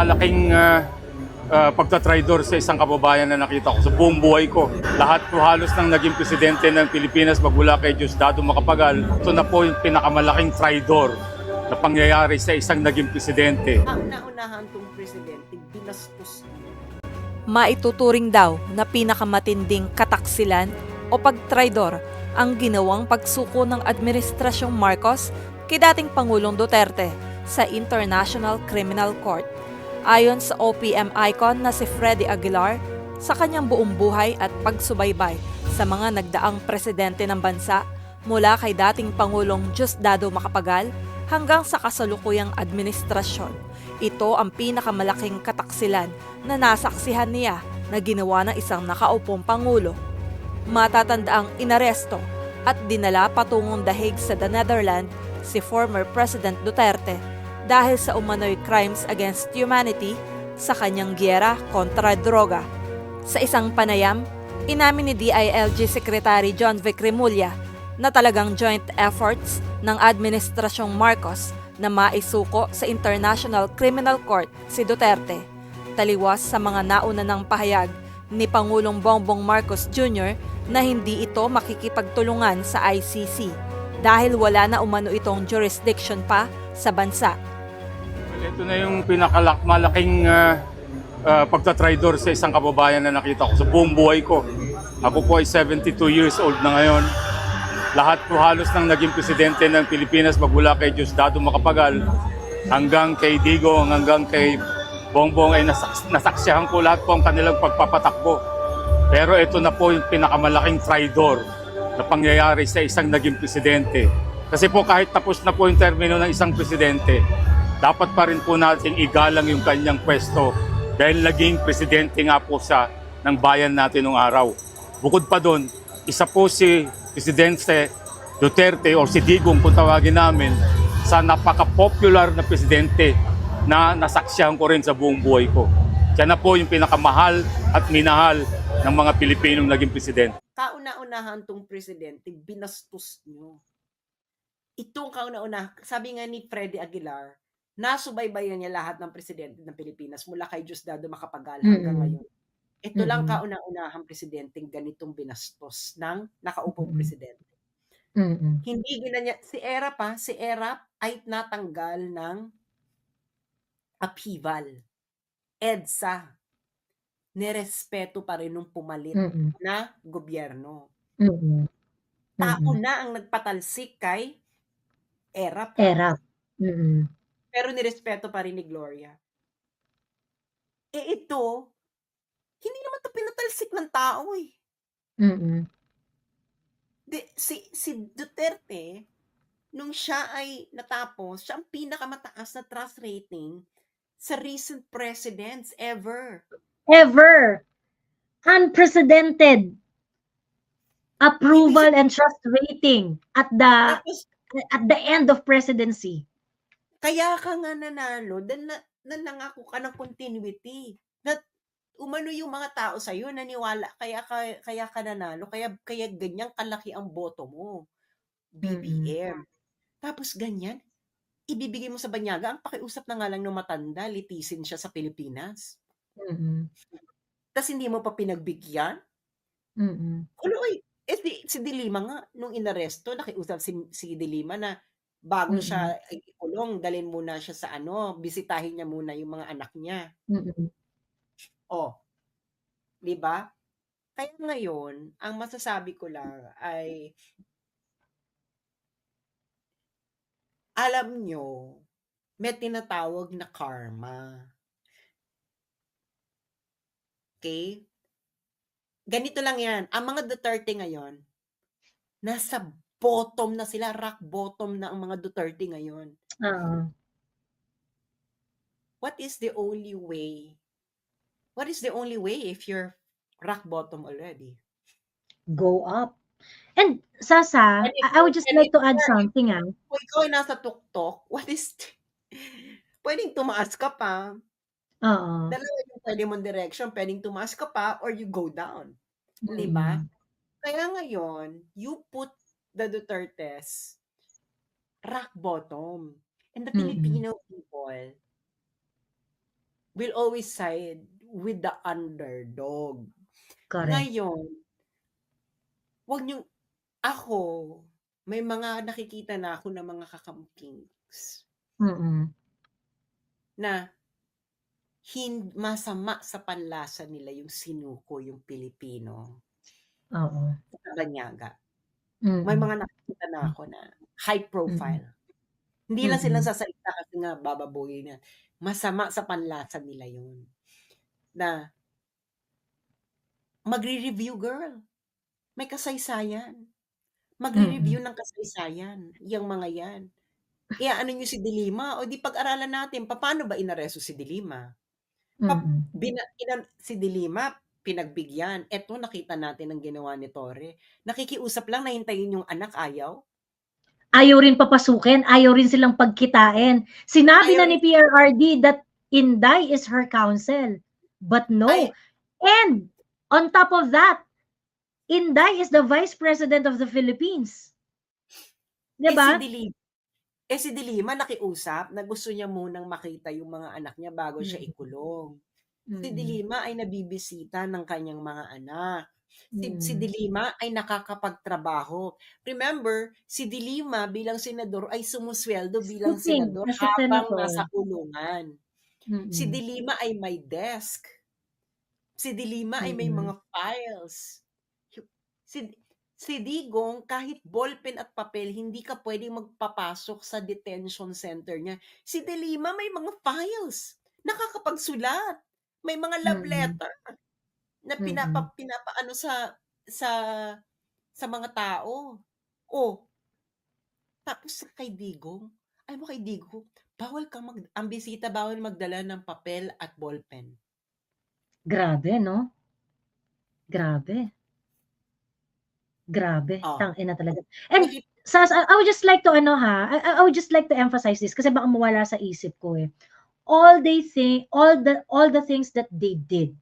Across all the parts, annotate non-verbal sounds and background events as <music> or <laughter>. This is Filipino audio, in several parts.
pinakamalaking uh, uh, pagtatraidor sa isang kababayan na nakita ko sa buong buhay ko. Lahat po halos ng naging presidente ng Pilipinas magmula kay Diosdado Macapagal, ito na po yung pinakamalaking traidor na pangyayari sa isang naging presidente. Ang naunahan tong presidente, binastos maituturing daw na pinakamatinding kataksilan o pagtraidor ang ginawang pagsuko ng Administrasyong Marcos kay dating Pangulong Duterte sa International Criminal Court. Ayon sa OPM icon na si Freddy Aguilar, sa kanyang buong buhay at pagsubaybay sa mga nagdaang presidente ng bansa mula kay dating Pangulong Diosdado Macapagal hanggang sa kasalukuyang administrasyon. Ito ang pinakamalaking kataksilan na nasaksihan niya na ginawa ng isang nakaupong pangulo. Matatandaang inaresto at dinala patungong dahig sa The Netherlands si former President Duterte dahil sa umano'y crimes against humanity sa kanyang giyera kontra droga. Sa isang panayam, inamin ni DILG Secretary John Vic Remulla na talagang joint efforts ng Administrasyong Marcos na maisuko sa International Criminal Court si Duterte. Taliwas sa mga nauna ng pahayag ni Pangulong Bongbong Marcos Jr. na hindi ito makikipagtulungan sa ICC dahil wala na umano itong jurisdiction pa sa bansa. Ito na yung pinakamalaking uh, uh, pagtatraidor sa isang kababayan na nakita ko sa buong buhay ko. Ako po ay 72 years old na ngayon. Lahat po halos ng naging presidente ng Pilipinas magmula kay Diosdado Macapagal hanggang kay Digo, hanggang kay Bongbong ay nasaks- nasaksihan ko lahat po ang kanilang pagpapatakbo. Pero ito na po yung pinakamalaking traidor na pangyayari sa isang naging presidente. Kasi po kahit tapos na po yung termino ng isang presidente, dapat pa rin po natin igalang yung kanyang pwesto dahil naging presidente nga po sa ng bayan natin nung araw. Bukod pa doon, isa po si Presidente Duterte o si Digong kung tawagin namin sa napaka-popular na presidente na nasaksihan ko rin sa buong buhay ko. Siya na po yung pinakamahal at minahal ng mga Pilipinong naging presidente. Kauna-unahan tong presidente, binastos niyo. Itong kauna-una, sabi nga ni Freddy Aguilar, nasubaybayan niya lahat ng presidente ng Pilipinas mula kay Diosdado Macapagal hanggang Mm-mm. ngayon. Ito lang Mm-mm. kauna-unahang presidenteng ganitong binastos ng nakaupong Mm-mm. presidente. Mm. Hindi ginanya, si Era pa, si Era ay natanggal ng upheaval. EDSA. Nerespeto pa rin nung pumalit Mm. na gobyerno. Mm. Tao na ang nagpatalsik kay Era pa. Erap. Mm. Pero nirespeto pa rin ni Gloria. Eh ito, hindi naman to pinatalsik ng tao eh. Mm. Di, si, si Duterte, nung siya ay natapos, siya ang pinakamataas na trust rating sa recent presidents ever. Ever. Unprecedented approval and trust rating at the Tapos, at the end of presidency. Kaya ka nga nanalo, dahil na, nanangako ka ng continuity. Na umano yung mga tao sa'yo, naniwala, kaya ka, kaya ka nanalo, kaya, kaya ganyan kalaki ang boto mo. BBM. Tapos ganyan, ibibigay mo sa banyaga, ang pakiusap na nga lang ng matanda, litisin siya sa Pilipinas. Mm. Tapos hindi mo pa pinagbigyan? Mm. Ano ay, eh, si, si Dilima nga, nung inaresto, nakiusap si, si Dilima na bago Mm. siya ikulong, dalhin muna siya sa ano, bisitahin niya muna yung mga anak niya. Mm. Oh, 'di ba? Kaya ngayon, ang masasabi ko lang ay alam nyo, may tinatawag na karma. Okay? Ganito lang yan. Ang mga Duterte ngayon, nasa bottom na sila, rock bottom na ang mga Duterte ngayon. Oo. What is the only way? What is the only way if you're rock bottom already? Go up. And Sasa, And if I, I would just like to add something ah. Kung ikaw nasa tuktok, <laughs> what is... pwedeng tumaas ka pa. Oo. Dalawa yung pwede mong direction. Pwedeng tumaas ka pa or you go down. Di ba? Mm. Kaya ngayon, you put the Dutertes rock bottom. And the Mm-mm. Filipino people, will always side with the underdog. Correct. Ngayon, wag niyo ako, may mga nakikita na ako na mga kakampings Mm. na hin masama sa panlasa nila yung sinuko yung Pilipino Oo. sa Banyaga. May Mm. mga nakikita na ako na high profile. Hindi lang sila Mm. sasalita kasi nga bababoy na. Masama sa panlasa nila yun. Na magre-review girl. May kasaysayan. Magre-review ng kasaysayan. Yung mga yan. Iya, ano nyo si Dilima? O di pag-aralan natin, paano ba inareso si Dilima? Pap- Mm. Bina, inan, si Dilima, pinagbigyan. Eto, nakita natin ang ginawa ni Torre. Nakikiusap lang, nahintayin yung anak, ayaw. Ayaw rin papasukin, ayaw rin silang pagkitain. Sinabi Ayaw na ni PRRD that Inday is her counsel. But no. Ay. And on top of that, Inday is the Vice President of the Philippines. Eh, si Diba? Dilima, eh si Dilima nakiusap na gusto niya munang makita yung mga anak niya bago siya Mm. ikulong. Si Mm. Dilima ay nabibisita ng kanyang mga anak. Si, si Mm. Dilima ay nakakapagtrabaho. Remember, si Dilima bilang senador ay sumusweldo bilang senador as a habang nasa kulungan. Si Dilima ay may desk. Si Dilima ay may Mm. mga files. Si, si Digong, kahit ballpen at papel, hindi ka pwedeng magpapasok sa detention center niya. Si Dilima may mga files. Nakakapagsulat. May mga love Mm. letter na pinapa, pinapaano sa sa sa mga tao. Oh, tapos kay Digong, ay mo kay Digong, bawal ka mag, ang bisita bawal magdala ng papel at ballpen. Grabe, no? Grabe. Grabe. Oh. Tangina talaga. And Nakik- Sas, I, I would just like to ano ha, I, I would just like to emphasize this kasi baka mawala sa isip ko eh. All they think, all the all the things that they did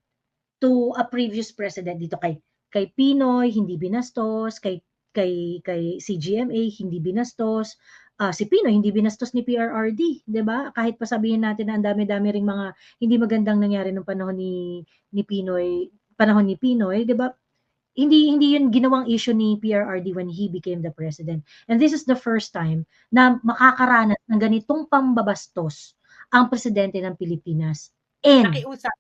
to a previous president dito kay kay Pinoy hindi binastos, kay kay kay CGMA hindi binastos, ah, si Pinoy hindi binastos ni PRRD, 'di ba? Kahit pa sabihin natin na ang dami-dami ring mga hindi magandang nangyari nung panahon ni ni Pinoy, panahon ni Pinoy, 'di ba? Hindi hindi 'yun ginawang issue ni PRRD when he became the president. And this is the first time na makakaranas ng ganitong pambabastos ang presidente ng Pilipinas. And Nakiusap.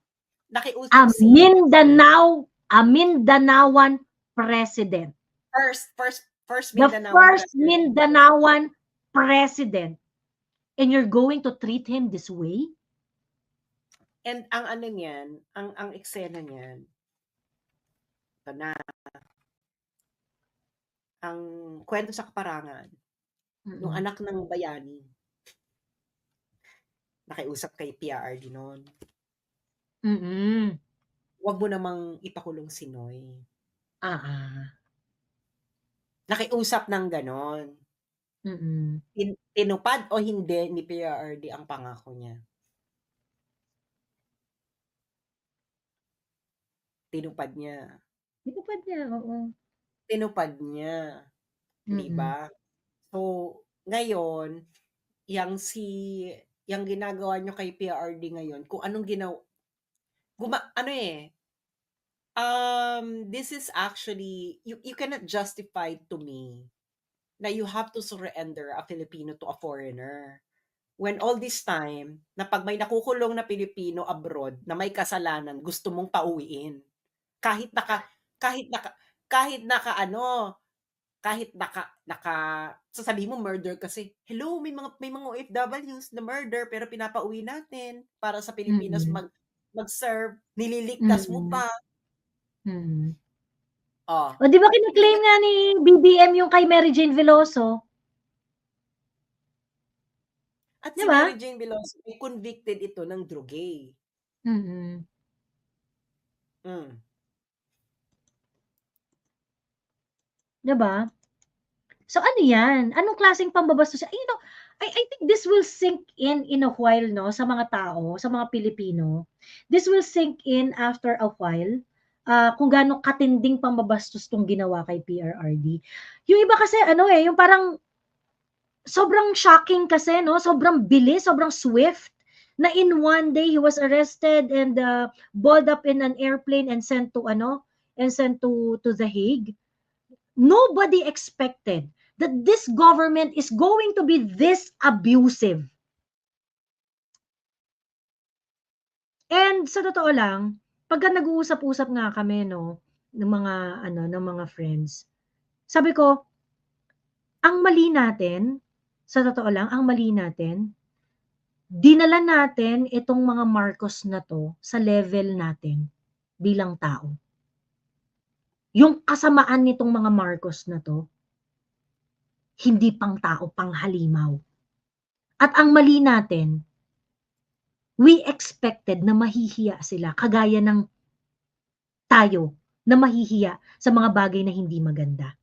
Nakiusap a Mindanao, a Mindanaoan president. first first first The Mindanao. first president. Mindanaoan president. And you're going to treat him this way? And ang ano niyan, ang ang eksena niyan. Ito na. Ang kwento sa kaparangan, yung Mm-mm. anak ng bayani. Nakiusap kay PRRD noon. Mm-mm. Huwag mo namang ipakulong si Noy. Ah, ah. Nakiusap ng ganon. Mm-mm. Tin- tinupad o hindi ni PRRD ang pangako niya. Tinupad niya. Tinupad niya, oo. Tinupad niya. Mm-mm. ba? So, ngayon, yang si yang ginagawa nyo kay PRD ngayon, kung anong ginawa, guma, ano eh, um, this is actually, you, you cannot justify to me na you have to surrender a Filipino to a foreigner. When all this time, na pag may nakukulong na Pilipino abroad na may kasalanan, gusto mong pauwiin. Kahit naka, kahit naka, kahit naka ano, kahit naka naka sasabihin mo murder kasi hello may mga may mga OFWs na murder pero pinapauwi natin para sa Pilipinas Mm. mag mag-serve nililigtas mo Mm. pa Mm. oh O di ba kiniklaim nga ni BBM yung kay Mary Jane Veloso? at si Diba? Mary Jane Veloso convicted ito ng drugay Mm-mm. mm. Di ba? So ano yan? Anong klaseng pambabastos? You know, I, I think this will sink in in a while, no? Sa mga tao, sa mga Pilipino. This will sink in after a while. ah, kung gaano katinding pambabastos tong ginawa kay PRRD. Yung iba kasi, ano eh, yung parang sobrang shocking kasi, no? Sobrang bilis, sobrang swift na in one day he was arrested and uh, balled up in an airplane and sent to ano and sent to to the Hague nobody expected that this government is going to be this abusive and sa totoo lang pagka nag-uusap-usap nga kami no ng mga ano ng mga friends sabi ko ang mali natin sa totoo lang ang mali natin dinala natin itong mga Marcos na to sa level natin bilang tao. Yung kasamaan nitong mga Marcos na to, hindi pang tao, pang halimaw. At ang mali natin, we expected na mahihiya sila, kagaya ng tayo na mahihiya sa mga bagay na hindi maganda.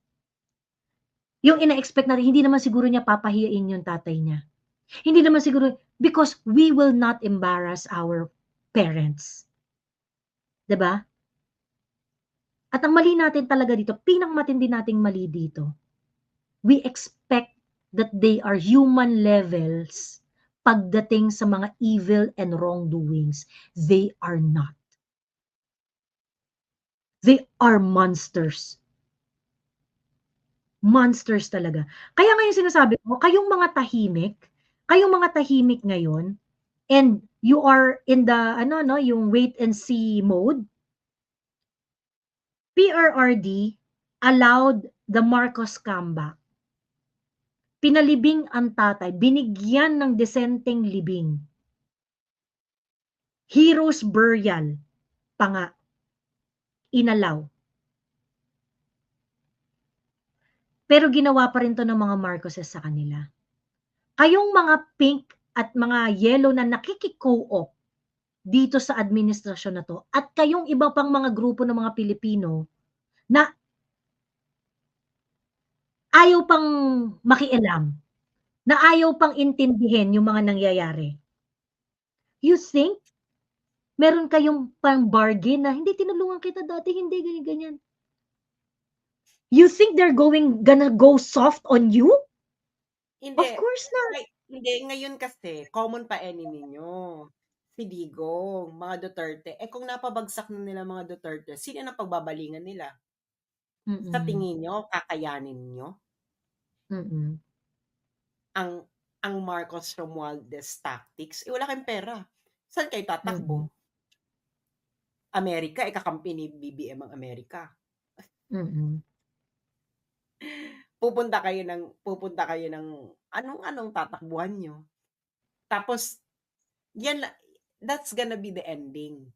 Yung ina-expect natin, hindi naman siguro niya papahiyain yung tatay niya. Hindi naman siguro, because we will not embarrass our parents. ba? At ang mali natin talaga dito, pinakamatindi nating mali dito, we expect that they are human levels pagdating sa mga evil and wrongdoings. They are not. They are monsters. Monsters talaga. Kaya ngayon sinasabi ko, kayong mga tahimik, kayong mga tahimik ngayon, and you are in the, ano, no, yung wait and see mode, PRRD allowed the Marcos comeback. Pinalibing ang tatay, binigyan ng desenteng libing. Heroes burial, pa nga, inalaw. Pero ginawa pa rin to ng mga Marcoses sa kanila. Kayong mga pink at mga yellow na nakiki-co-op dito sa administrasyon na to at kayong iba pang mga grupo ng mga Pilipino na ayaw pang makialam, na ayaw pang intindihin yung mga nangyayari. You think meron kayong pang bargain na hindi tinulungan kita dati, hindi ganyan ganyan. You think they're going gonna go soft on you? Hindi. Of course not. Hindi, ngayon kasi, common pa enemy nyo. Si Digong, mga Duterte. Eh kung napabagsak na nila mga Duterte, sino na pagbabalingan nila? Sa Mm-mm. tingin nyo, kakayanin nyo? Mm-mm. Ang ang Marcos Romualdez tactics, eh wala kayong pera. Saan kayo tatakbo? Amerika, ikakampi ni BBM ang Amerika. Mm-mm. <laughs> pupunta kayo ng pupunta kayo ng anong-anong tatakbuhan nyo. Tapos yan that's gonna be the ending.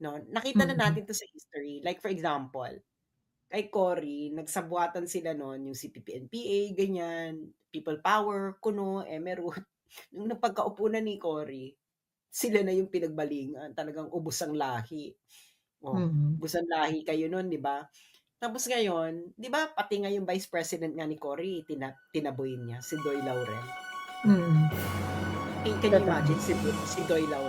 No? Nakita na Mm. natin to sa history. Like for example, kay Cory, nagsabuatan sila noon yung CPP-NPA, ganyan, People Power, Kuno, Emerald. <laughs> Nung napagkaupo na ni Cory, sila na yung pinagbalingan. Talagang ubos ang lahi. Oh, Mm-mm. ubos ang lahi kayo noon, di ba? Tapos ngayon, di ba, pati nga yung vice president nga ni Cory, tina, tinaboy niya, si Doy Laurel. Mm-mm. Can, can you imagine si, si Doy Laurel?